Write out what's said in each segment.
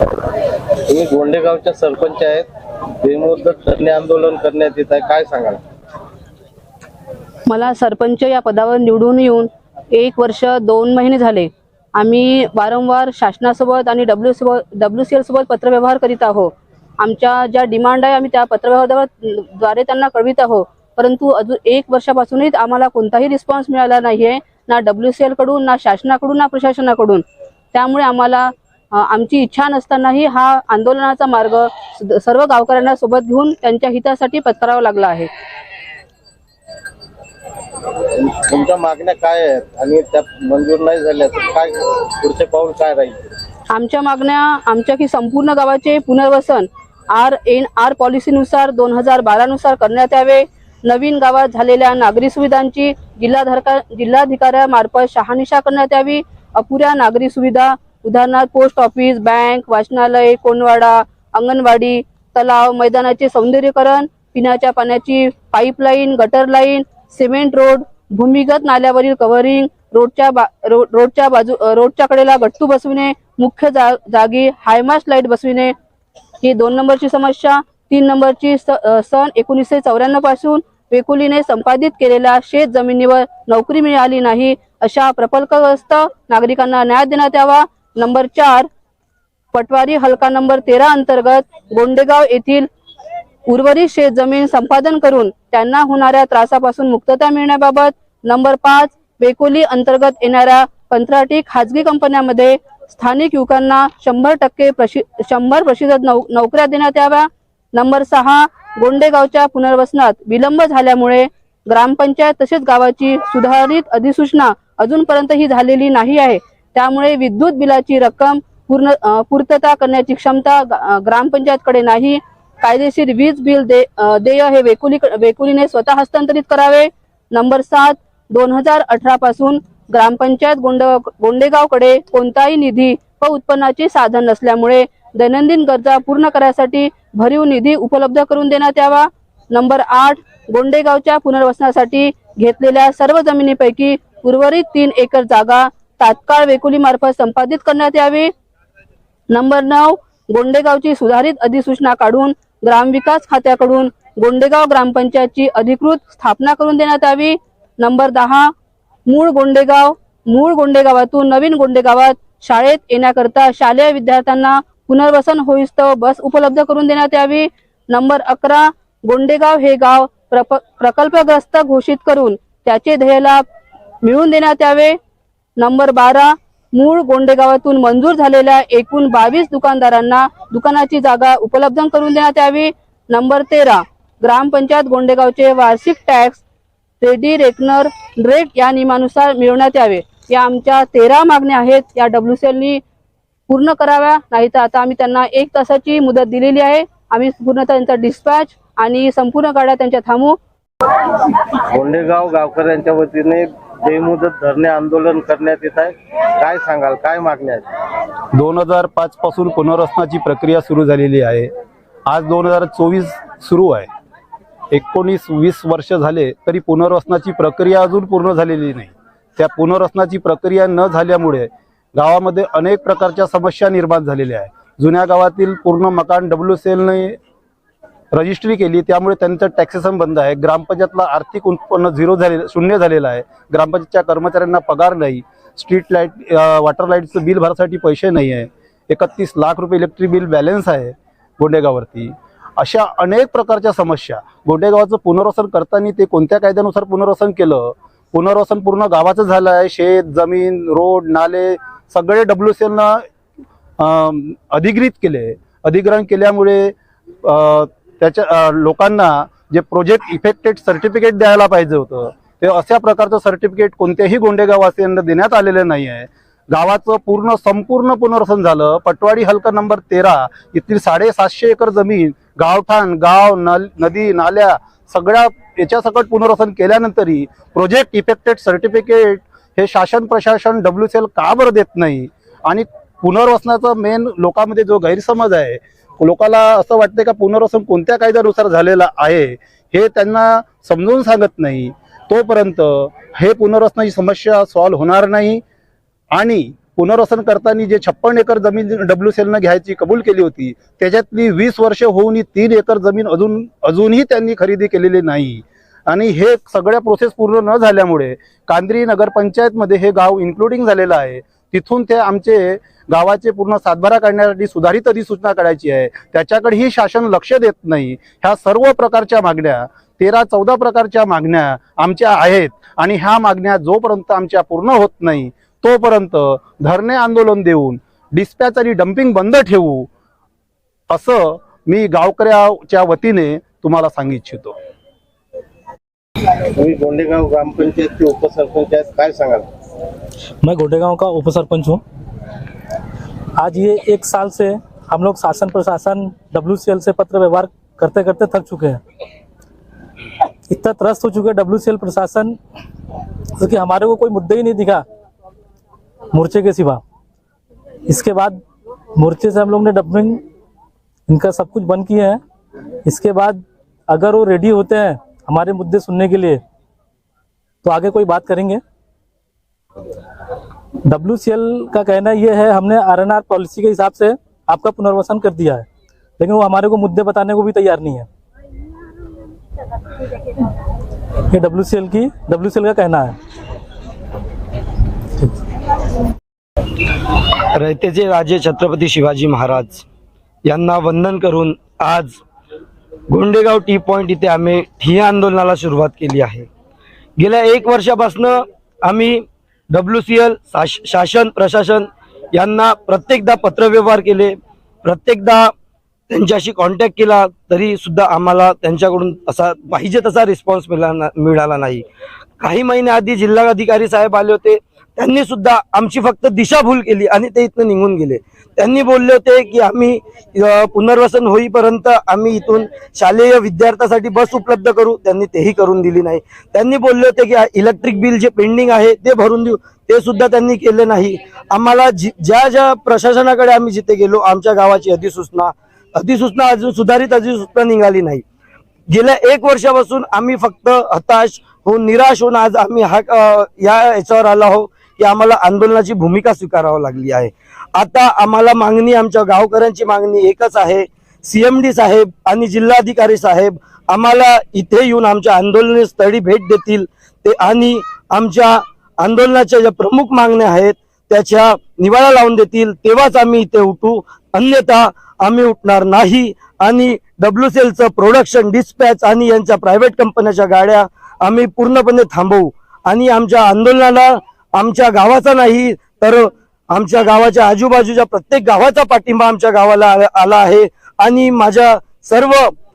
तुम्ही गोंडेगावच्या सरपंच आहेत. बेमुदत धरणे आंदोलन करण्यात येत आहे. काय सांगाल? मला सरपंच या पदावर निवडून येऊन एक वर्ष दोन महिने झाले. आम्ही वारंवार शासनासोबत आणि डब्ल्यू डब्ल्यू सी एल सोबत पत्रव्यवहार करीत आहोत. आमच्या ज्या डिमांड आहे आम्ही त्या पत्रव्यवहाराद्वारे त्यांना कळवित आहोत. परंतु अजून एक वर्षापासूनही आम्हाला कोणताही रिस्पॉन्स मिळाला नाही आहे ना डब्ल्यू सी एलकडून ना शासनाकडून ना प्रशासनाकडून. त्यामुळे आम्हाला आमची इच्छा नसतानाही हा आंदोलनाचा मार्ग सर्व गावकऱ्यांना सोबत घेऊन त्यांच्या हितासाठी पत्करावा लागला आहे. तुमच्या मागण्या काय आहेत? आणि त्या मंजूर नाही झाल्या तर काय पुढचे पाऊल काय राहील? आमच्या मागण्या आमच्या की संपूर्ण गावाचे पुनर्वसन आर एन आर पॉलिसीनुसार दोन हजार बारानुसार करण्यात यावे. नवीन गावात झालेल्या नागरी सुविधांची जिल्हाधिकाऱ्यामार्फत शहानिशा करण्यात यावी. अपुऱ्या नागरी सुविधा उदाहरणार्थ पोस्ट ऑफिस बँक वाचनालय कोनवाडा अंगणवाडी तलाव मैदानाचे सौंदर्यकरण पिण्याच्या पाण्याची pipeline gutter line cement road भूमिगत नाल्यावरील कव्हरिंग रोडच्या बा रो, रोडच्या बाजू रोडच्या कडेला गट्टू बसविणे मुख्य जा, जागी हायमास्ट लाइट बसविणे. ही दोन नंबरची समस्या. तीन नंबरची स, सन एकोणीसशे चौऱ्याण्णवपासून वेकुलीने संपादित केलेल्या शेत जमिनीवर नोकरी मिळाली नाही अशा प्रकल्पग्रस्त नागरिकांना न्याय देण्यात यावा. नंबर चार पटवारी हलका नंबर तेरा अंतर्गत गोंडेगाव येथील उर्वरित शेत जमीन संपादन करून त्यांना होणाऱ्या त्रासापासून मुक्तता मिळण्याबाबत नंबर पाच बेकोली अंतर्गत येणाऱ्या कंत्राटी खाजगी कंपन्यांमध्ये स्थानिक युवकांना शंभर टक्के प्रशि शंभर प्रतिशत नौ नोकऱ्या देण्यात याव्या. नंबर सहा गोंडेगावच्या पुनर्वसनात विलंब झाल्यामुळे ग्रामपंचायत तसेच गावाची सुधारित अधिसूचना अजूनपर्यंत ही झालेली नाही आहे. त्यामुळे विद्युत बिलाची रक्कम पूर्ण पूर्तता करण्याची क्षमता ग्रामपंचायतकडे नाही. कायदेशीर वीज बिल दे देय हे वेकुली वेकुलीने स्वतः हस्तांतरित करावे. नंबर सात दोन हजार अठरा पासून ग्रामपंचायत गोंड गोंडेगावकडे कोणताही निधी व उत्पन्नाचे साधन नसल्यामुळे दैनंदिन गरजा पूर्ण करण्यासाठी भरीव निधी उपलब्ध करून देण्यात यावा. नंबर आठ गोंडेगावच्या पुनर्वसनासाठी घेतलेल्या सर्व जमिनीपैकी उर्वरित तीन एकर जागा तात्काळ वेकुली मार्फत संपादित करण्यात यावी. नंबर नऊ गोंडेगावची सुधारित अधिसूचना काढून ग्रामविकास खात्याकडून गोंडेगाव ग्रामपंचायतची अधिकृत स्थापना करून देण्यात यावी. नंबर दहा मूळ गोंडेगाव मूळ गोंडेगावातून नवीन गोंडेगावात शाळेत येण्याकरता शालेय विद्यार्थ्यांना पुनर्वसन होईस्तव बस उपलब्ध करून देण्यात यावी. नंबर अकरा गोंडेगाव हे गाव प्रप प्रकल्पग्रस्त घोषित करून त्याचे ध्येयलाभ मिळवून देण्यात यावे. नंबर बारा मूळ गोंडेगावातून मंजूर झालेल्या एकूण बावीस दुकानदारांना दुकानाची जागा उपलब्ध करून देण्यात यावी. नंबर तेरा ग्रामपंचायत गोंडेगावचे वार्षिक टॅक्स रेडी रेकनर रेट या नियमानुसार मिळवण्यात यावे. या आमच्या तेरा मागण्या आहेत. या डब्ल्यू सी पूर्ण कराव्या नाही तर आता आम्ही त्यांना एक तासाची मुदत दिलेली आहे. आम्ही पूर्णतः त्यांचा डिस्पॅच आणि संपूर्ण गाड्या त्यांच्या थांबू. गोंडेगाव गावकऱ्यांच्या वतीने बेमुदत धरणे आंदोलन करण्यात येत आहे. काय सांगाल? काय मागण्या आहेत? दोन हजार पाच पासून पुनर्वसनाची प्रक्रिया सुरू झालेली आहे. आज दोन हजार चोवीस सुरू आहे. एकोणीस वीस वर्ष झाले तरी पुनर्वसनाची प्रक्रिया अजून पूर्ण झालेली नाही. त्या पुनर्वसनाची प्रक्रिया न झाल्यामुळे गावामध्ये अनेक प्रकारच्या समस्या निर्माण झालेल्या आहे जुन्या गावातील पूर्ण मकान डब्ल्यू सेलने रजिस्ट्री केली त्यामुळे त्यांचं टॅक्सेशन बंद आहे. ग्रामपंचायतला आर्थिक उत्पन्न झिरो झाले शून्य झालेलं आहे. ग्रामपंचायतच्या कर्मचाऱ्यांना पगार नाही. स्ट्रीट लाइट वॉटर लाईटचं बिल भरासाठी पैसे नाही आहे. एकतीस लाख रुपये इलेक्ट्रिक बिल बॅलन्स आहे गोंडेगाववरती. अशा अनेक प्रकारच्या समस्या. गोंडेगावाचं पुनर्वसन करताना ते कोणत्या कायद्यानुसार पुनर्वसन केलं? पुनर्वसन पूर्ण गावाचं झालं आहे. शेत जमीन रोड नाले सगळे डब्ल्यू सी एलनं अधिग्रहित केले. अधिग्रहण केल्यामुळे त्याच्या लोकांना जे प्रोजेक्ट इफेक्टेड सर्टिफिकेट द्यायला पाहिजे होतं ते अशा प्रकारचं सर्टिफिकेट कोणत्याही गोंडेगाववासियांना देण्यात आलेलं नाही आहे. गावाचं पूर्ण संपूर्ण पुनर्वसन झालं. पटवाडी हलका नंबर तेरा येथील साडेसातशे एकर जमीन गावठाण गाव नल नदी नाल्या सगळ्या याच्यासकट पुनर्वसन केल्यानंतरही प्रोजेक्ट इफेक्टेड सर्टिफिकेट हे शासन प्रशासन डब्ल्यू सी एल का बरं देत नाही? आणि पुनर्वसनाचा मेन लोकांमध्ये जो गैरसमज आहे लोकांना असं वाटतं का पुनर्वसन कोणत्या कायद्यानुसार झालेलं आहे हे त्यांना समजून सांगत नाही. तोपर्यंत हे पुनर्वसनाची समस्या सॉल्व्ह होणार नाही. आणि पुनर्वसन करताना जे छप्पन एकर जमीन डब्ल्यू सेलनं घ्यायची कबूल केली होती त्याच्यातली वीस वर्ष होऊन तीन एकर जमीन अजून अजूनही त्यांनी खरेदी केलेली नाही. आणि हे सगळ्या प्रोसेस पूर्ण न झाल्यामुळे कांद्री नगरपंचायतमध्ये हे गाव इन्क्लुडिंग झालेलं आहे. तिथून ते आमचे गावाचे पूर्ण सातबारा काढण्यासाठी सुधारित अधिसूचना काढायची आहे. त्याच्याकडेही शासन लक्ष देत नाही. ह्या सर्व प्रकारच्या मागण्या तेरा चौदा प्रकारच्या मागण्या आमच्या आहेत. आणि ह्या मागण्या जोपर्यंत आमच्या पूर्ण होत नाही तोपर्यंत धरणे आंदोलन देऊन डिस्पॅच आणि डम्पिंग बंद ठेवू असं मी गावकऱ्याच्या वतीने तुम्हाला सांगू इच्छितो. तुम्ही गोंडेगाव ग्रामपंचायतचे उपसरपंच आहेत काय सांगाल? मैं गोडेगांव का उप सरपंच हूँ। आज ये एक साल से हम लोग शासन प्रशासन डब्ल्यूसीएल से पत्र व्यवहार करते करते थक चुके हैं। इतना त्रस्त हो चुके हैं डब्ल्यू प्रशासन, क्योंकि हमारे को कोई मुद्दे ही नहीं दिखा मोर्चे के सिवा। इसके बाद मोर्चे से हम लोग ने डबिंग इनका सब कुछ बंद किए हैं। इसके बाद अगर वो रेडी होते हैं हमारे मुद्दे सुनने के लिए तो आगे कोई बात करेंगे। डब्ल्यू का कहना ये है हमने आर एन आर पॉलिसी के हिसाब से आपका पुनर्वसन कर दिया है। लेकिन वो हमारे को मुद्दे बताने को भी तैयार नहीं है। ये डब्ल्यू की डब्ल्यू का कहना है। रयतेचे राजे छत्रपती शिवाजी महाराज यांना वंदन करून आज गोंडेगाव टी पॉइंट इथे आम्ही ठिय्या आंदोलनाला सुरुवात केली आहे. गेल्या एक वर्षापासून आम्ही डब्ल्यू सी एल शासन प्रशासन यांना प्रत्येकदा पत्रव्यवहार केले. प्रत्येकदा त्यांच्याशी कॉन्टॅक्ट केला तरी सुद्धा आम्हाला त्यांच्याकडून असा पाहिजे तसा रिस्पॉन्स मिळाला मिळाला नाही. काही महिन्याआधी जिल्हाधिकारी साहेब आले होते. त्यांनी सुद्धा आमची फक्त दिशाभूल केली आणि ते इथनं निघून गेले. त्यांनी बोलले होते की आम्ही पुनर्वसन होईपर्यंत आम्ही इथून शालेय विद्यार्थ्यासाठी बस उपलब्ध करू. त्यांनी तेही करून दिली नाही. त्यांनी बोलले होते की इलेक्ट्रिक बिल जे पेंडिंग आहे ते भरून देऊ. ते सुद्धा त्यांनी केले नाही. आम्हाला ज्या ज्या प्रशासनाकडे आम्ही जिथे गेलो आमच्या गावाची अधिसूचना अधिसूचना अजून सुधारित अधिसूचना निघाली नाही. गेल्या एक वर्षापासून आम्ही फक्त हताश होऊन निराश होऊन आज आम्ही हा या याच्यावर आलो आहोत. की आम्हाला आंदोलनाची भूमिका स्वीकारावी लागली आहे. आता आम्हाला मागणी आमच्या गावकऱ्यांची मागणी एकच आहे. सीएमडी साहेब आणि जिल्हाधिकारी साहेब आम्हाला इथे येऊन आमच्या आंदोलन स्थळी भेट देतील. ते आणि आमच्या आंदोलनाच्या ज्या प्रमुख मागण्या आहेत त्याच्या निवाळा लावून देतील. तेव्हाच आम्ही इथे उठू. अन्यथा आम्ही उठणार नाही. आणि डब्ल्यू सेलचं प्रोडक्शन डिस्पॅच आणि यांच्या प्रायव्हेट कंपन्याच्या गाड्या आम्ही पूर्णपणे थांबवू. आणि आमच्या आंदोलनाला आमच्या गावाचा नाही तर आमच्या गावाच्या आजूबाजूच्या प्रत्येक गावाचा पाठिंबा आमच्या गावाला आला- आहे. आणि माझ्या सर्व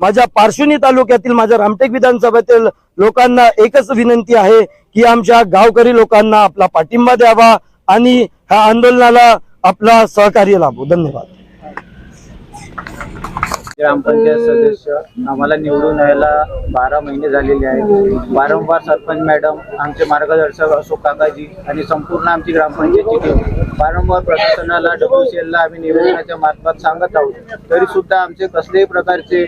माझ्या पार्श्वनी तालुक्यातील माझ्या रामटेक विधानसभेतील लोकांना एकच विनंती आहे की आमच्या गावकरी लोकांना आपला पाठिंबा द्यावा आणि ह्या आंदोलनाला आपला सहकार्य लाभू. धन्यवाद. ग्रामपंचायत सदस्य आम्हाला निवडून यायला बारा महिने झालेले आहेत. वारंवार सरपंच मॅडम आमचे मार्गदर्शक अशोक काकाजी आणि संपूर्ण आमची ग्रामपंचायतची टीम वारंवार प्रशासनाला डब्ल्यू ला आम्ही निवेदनाच्या मार्फत सांगत आहोत. तरी सुद्धा आमचे कसल्याही प्रकारचे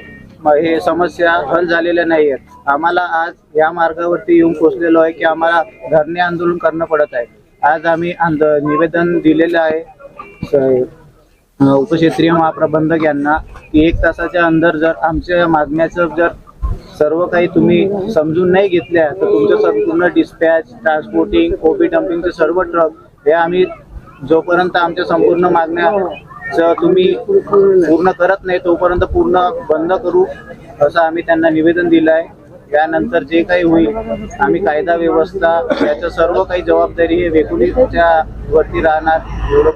हे समस्या हल झालेल्या नाही आहेत आम्हाला आज या मार्गावरती येऊन पोहोचलेलो आहे की आम्हाला धरणे आंदोलन करणं पडत आहे. आज आम्ही निवेदन दिलेलं आहे. स- उपक्षेत्रीय महाप्रबंधक यांना की एक तासाच्या अंदर जर आमच्या मागण्याचं जर सर्व काही तुम्ही समजून नाही घेतल्या तर तुमचं संपूर्ण डिस्पॅच ट्रान्सपोर्टिंग ओबी डम्पिंगचे सर्व ट्रक हे आम्ही जोपर्यंत आमच्या संपूर्ण मागण्या तुम्ही पूर्ण करत नाही तोपर्यंत पूर्ण बंद करू असं आम्ही त्यांना निवेदन दिलं आहे त्यानंतर जे काही होईल आम्ही कायदा व्यवस्था याचं सर्व काही जबाबदारी हे वेकुलीच्या वरती राहणार.